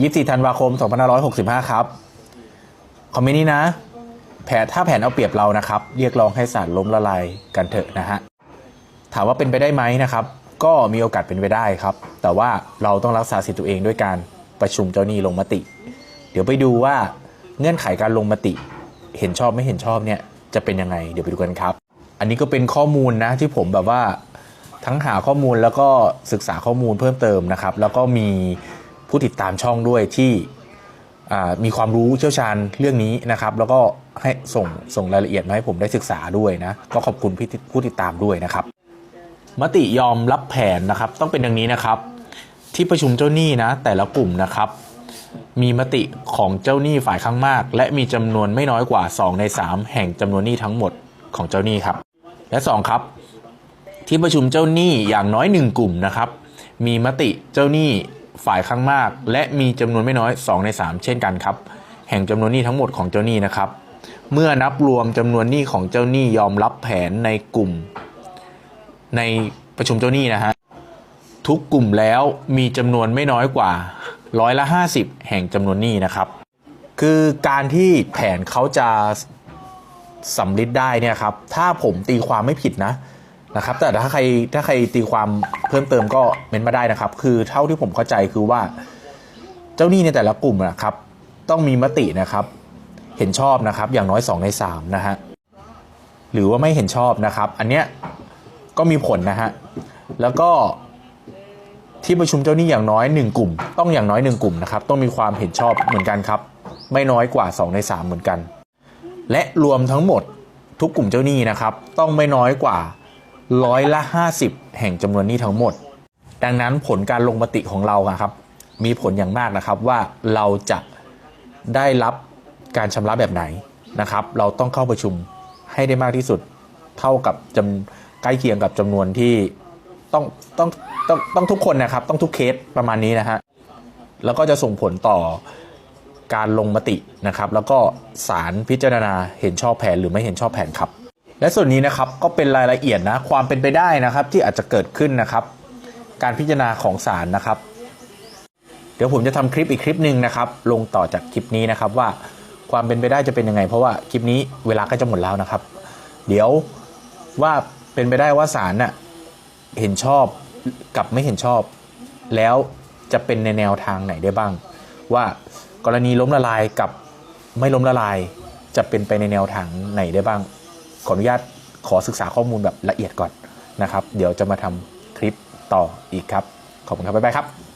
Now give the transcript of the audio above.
24ธันวาคม2565 ครับ คอมเมนต์นี้นะ แผนถ้าแผนเอาเปรียบเรานะครับ เรียกร้องให้ศาลล้มละลายกันเถอะนะฮะ ถามว่าเป็นไปได้ไหมนะครับ ก็มีโอกาสเป็นไปได้ครับ แต่ว่าเราต้องรักษาสิทธิตัวเองด้วยการประชุมเจ้าหนี้ลงมติ เดี๋ยวไปดูว่าเงื่อนไขการลงมติ เห็นชอบไม่เห็นชอบเนี่ยจะเป็นยังไง เดี๋ยวไปดูกันครับ อันนี้ก็เป็นข้อมูลนะที่ผมแบบว่าทั้งหาข้อมูลแล้วก็ศึกษาข้อมูลเพิ่มเติมนะครับ แล้วก็มี ผู้ติดตามช่องด้วยที่มีความรู้เชี่ยวชาญเรื่องนี้นะครับ แล้วก็ให้ส่งส่งรายละเอียดมาให้ผมได้ศึกษาด้วยนะก็ขอบคุณผู้ติดตามด้วยนะครับ มติยอมรับแผนนะครับ ต้องเป็นดังนี้นะครับ ที่ประชุมเจ้าหนี้นะ แต่ละกลุ่มนะครับ มีมติของเจ้าหนี้ฝ่ายข้างมาก และมีจำนวนไม่น้อยกว่า 2 ใน 3 แห่งจำนวนหนี้ทั้งหมดของเจ้าหนี้ครับ และ 2 ครับ ที่ประชุมเจ้าหนี้อย่างน้อย 1 กลุ่มนะครับ มีมติเจ้าหนี้ ฝ่ายข้างมาก และมีจำนวนไม่น้อย 2 ใน 3 เช่นกันครับ แห่งจำนวนหนี้ทั้งหมดของเจ้าหนี้นะครับ เมื่อนับรวมจำนวนหนี้ของเจ้าหนี้ยอมรับแผนในกลุ่ม ในประชุมเจ้าหนี้นะฮะทุกกลุ่มแล้วมีจำนวนไม่น้อยกว่าร้อยละ 50 แห่งจำนวนหนี้นะครับ คือการที่แผนเขาจะสำลิดได้เนี่ยครับ ถ้าผมตีความไม่ผิดนะ นะครับ แต่ถ้าใครถ้าใครตีความเพิ่มเติมก็เม้นมาได้นะครับ คือเท่าที่ผมเข้าใจคือว่า เจ้าหนี้ในแต่ละกลุ่มนะครับ ต้องมีมตินะครับ เห็นชอบนะครับ อย่างน้อย 2 ใน3นะฮะหรือว่าไม่เห็นชอบนะครับ อันเนี้ยก็มีผลนะฮะแล้วก็ที่ประชุมเจ้าหนี้อย่างน้อย 1 กลุ่ม ต้องอย่างน้อย 1 กลุ่มนะครับ ต้องมีความเห็นชอบเหมือนกันครับ ไม่น้อยกว่า 2 ใน 3 เหมือนกัน และรวมทั้งหมดทุกกลุ่มเจ้าหนี้นะครับ ต้องไม่น้อยกว่า ร้อยละ 50 แห่งจำนวนนี้ทั้งหมด ดังนั้นผลการลงมติของเราครับ มีผลอย่างมากนะครับว่าเราจะได้รับการชำระแบบไหนนะครับ เราต้องเข้าประชุมให้ได้มากที่สุดเท่ากับจำใกล้เคียงกับจำนวนที่ต้องต้องต้องต้องทุกคนนะครับ ต้องทุกเคสประมาณนี้นะฮะแล้วก็จะส่งผลต่อการลงมตินะครับ แล้วก็ศาลพิจารณาเห็นชอบแผนหรือไม่เห็นชอบแผนครับ และส่วนนี้นะครับก็เป็นรายละเอียดนะความเป็นไปได้นะครับที่อาจจะเกิดขึ้นนะครับ การพิจารณาของศาลนะครับ เดี๋ยวผมจะทำคลิปอีกคลิปหนึ่งนะครับ ลงต่อจากคลิปนี้นะครับว่าความเป็นไปได้จะเป็นยังไง เพราะว่าคลิปนี้เวลาก็จะหมดแล้วนะครับ เดี๋ยวว่าเป็นไปได้ว่าศาลน่ะเห็นชอบกับไม่เห็นชอบ แล้วจะเป็นในแนวทางไหนได้บ้าง ว่ากรณีล้มละลายกับไม่ล้มละลายจะเป็นไปในแนวทางไหนได้บ้าง ขออนุญาตขอศึกษาข้อมูลแบบละเอียดก่อนนะครับ เดี๋ยวจะมาทำคลิปต่ออีกครับ ขอบคุณครับ บ๊ายบายครับ